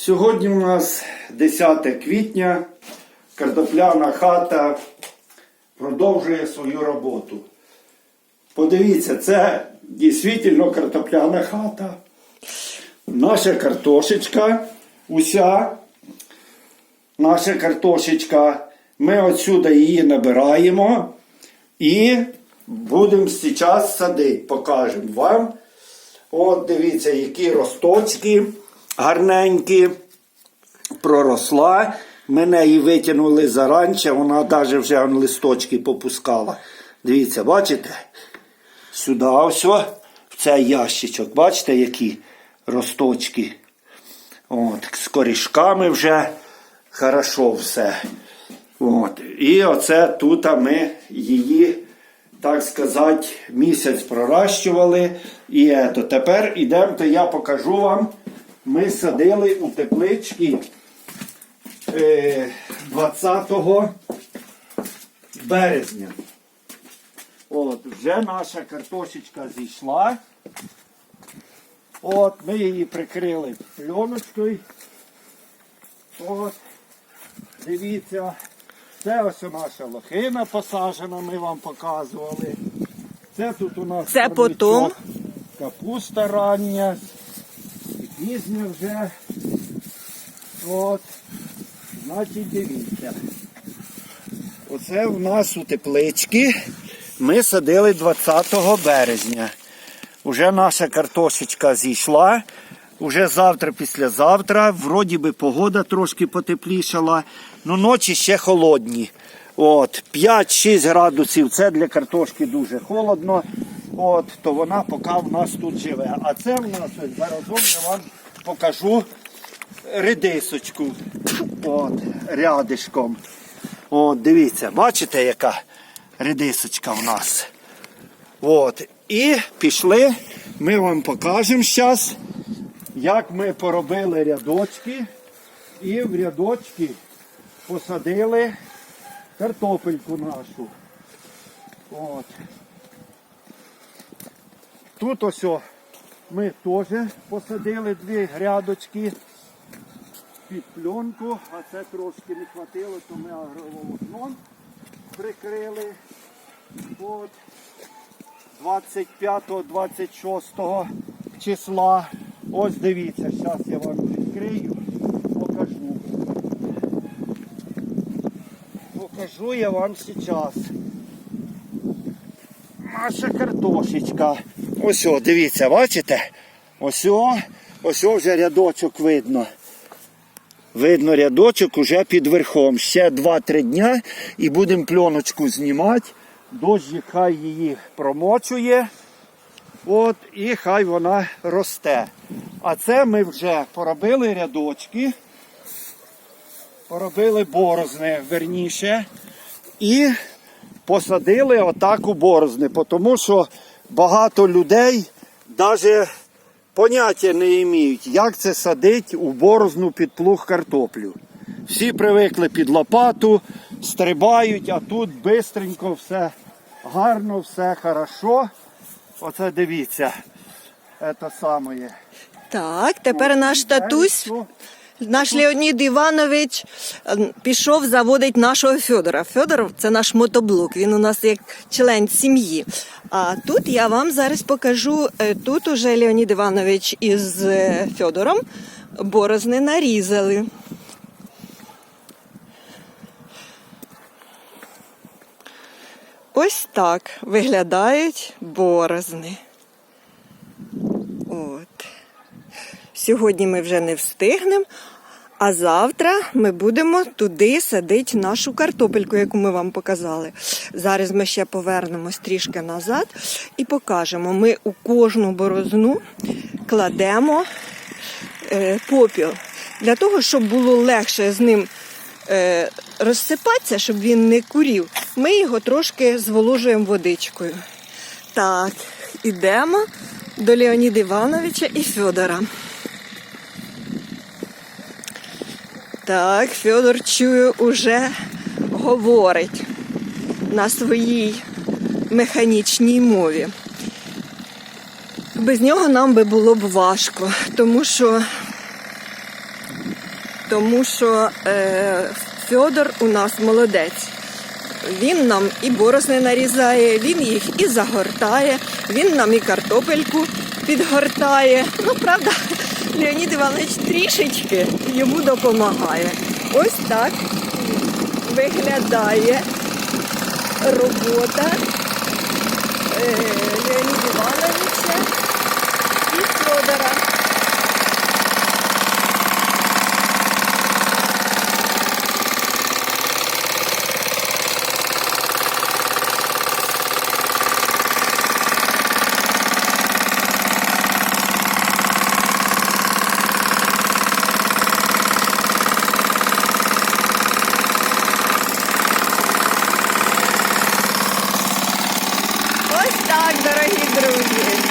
Сьогодні у нас 10 квітня. Картопляна хата продовжує свою роботу. Подивіться, це дійсно картопляна хата. Наша картошечка, уся, наша картошечка. Ми отсюди її набираємо і будемо зараз садити. Покажемо вам. От дивіться, які росточки гарненькі. Проросла. Мене її витягнули заранче, вона навіть вже листочки попускала. Дивіться, бачите? Сюди ось в цей ящичок. Бачите, які росточки. От, з корішками вже хорошо все. От. І оце тут ми її, так сказати, місяць проращували. І ето, тепер ідемо, то я покажу вам. Ми садили у теплички е, 20 березня. От, вже наша картошечка зійшла. От, ми її прикрили пленочкою. От, дивіться. Це ось наша лохина посаджена, ми вам показували. Це тут у нас Це потом? капуста рання, пізня вже. От. Значить, дивіться. Оце у нас у теплички. Ми садили 20 березня. Уже наша картошечка зійшла. Уже завтра, післязавтра. Вроді би погода трошки потеплішала. Ну ночі ще холодні. От, 5-6 градусів. Це для картошки дуже холодно. От, то вона поки в нас тут живе. А це в нас ось заразом я вам покажу редисочку. От, рядишком. От, дивіться, бачите, яка редисочка в нас. От. І пішли. Ми вам покажемо зараз, як ми поробили рядочки. І в рядочки посадили картопельку нашу. От. Тут ось ми теж посадили дві грядочки під пленку, а це трошки не хватило, то ми агроволокном прикрили. От. 25-26 числа. Ось дивіться, зараз я вам відкрию, покажу. Покажу я вам зараз. Наша картошечка. Ось, о, дивіться, бачите? Ось, ось вже рядочок видно. Видно рядочок уже під верхом. Ще 2-3 дня і будемо пленочку знімати. Дощик хай її промочує. От, і хай вона росте. А це ми вже поробили рядочки, поробили борозни верніше. І посадили отак у борозни, тому що багато людей навіть поняття не мають, як це садить у борозну під плуг картоплю. Всі привикли під лопату, стрибають, а тут бистренько все гарно, все хорошо. Оце дивіться. Це саме. Так, тепер наш татусь, наш Леонід Іванович е, пішов заводить нашого Федора. Федор це наш мотоблок, він у нас як член сім'ї. А тут я вам зараз покажу. е, Тут уже Леонід Іванович із е, Федором борозни нарізали. Ось так виглядають борозни. От. Сьогодні ми вже не встигнемо, а завтра ми будемо туди садити нашу картопельку, яку ми вам показали. Зараз ми ще повернемось трішки назад і покажемо. Ми у кожну борозну кладемо е, попіл для того, щоб було легше з ним е, розсипатися, щоб він не курів. Ми його трошки зволожуємо водичкою. Так, ідемо до Леоніда Івановича і Федора. Так, Федор чую, уже говорить на своїй механічній мові. Без нього нам би було б важко, тому що тому що е, Фьодор у нас молодець. Він нам і борозни нарізає, він їх і загортає, він нам і картопельку підгортає. Ну, правда, Леонід Іванович трішечки йому допомагає. Ось так виглядає робота Twitter review is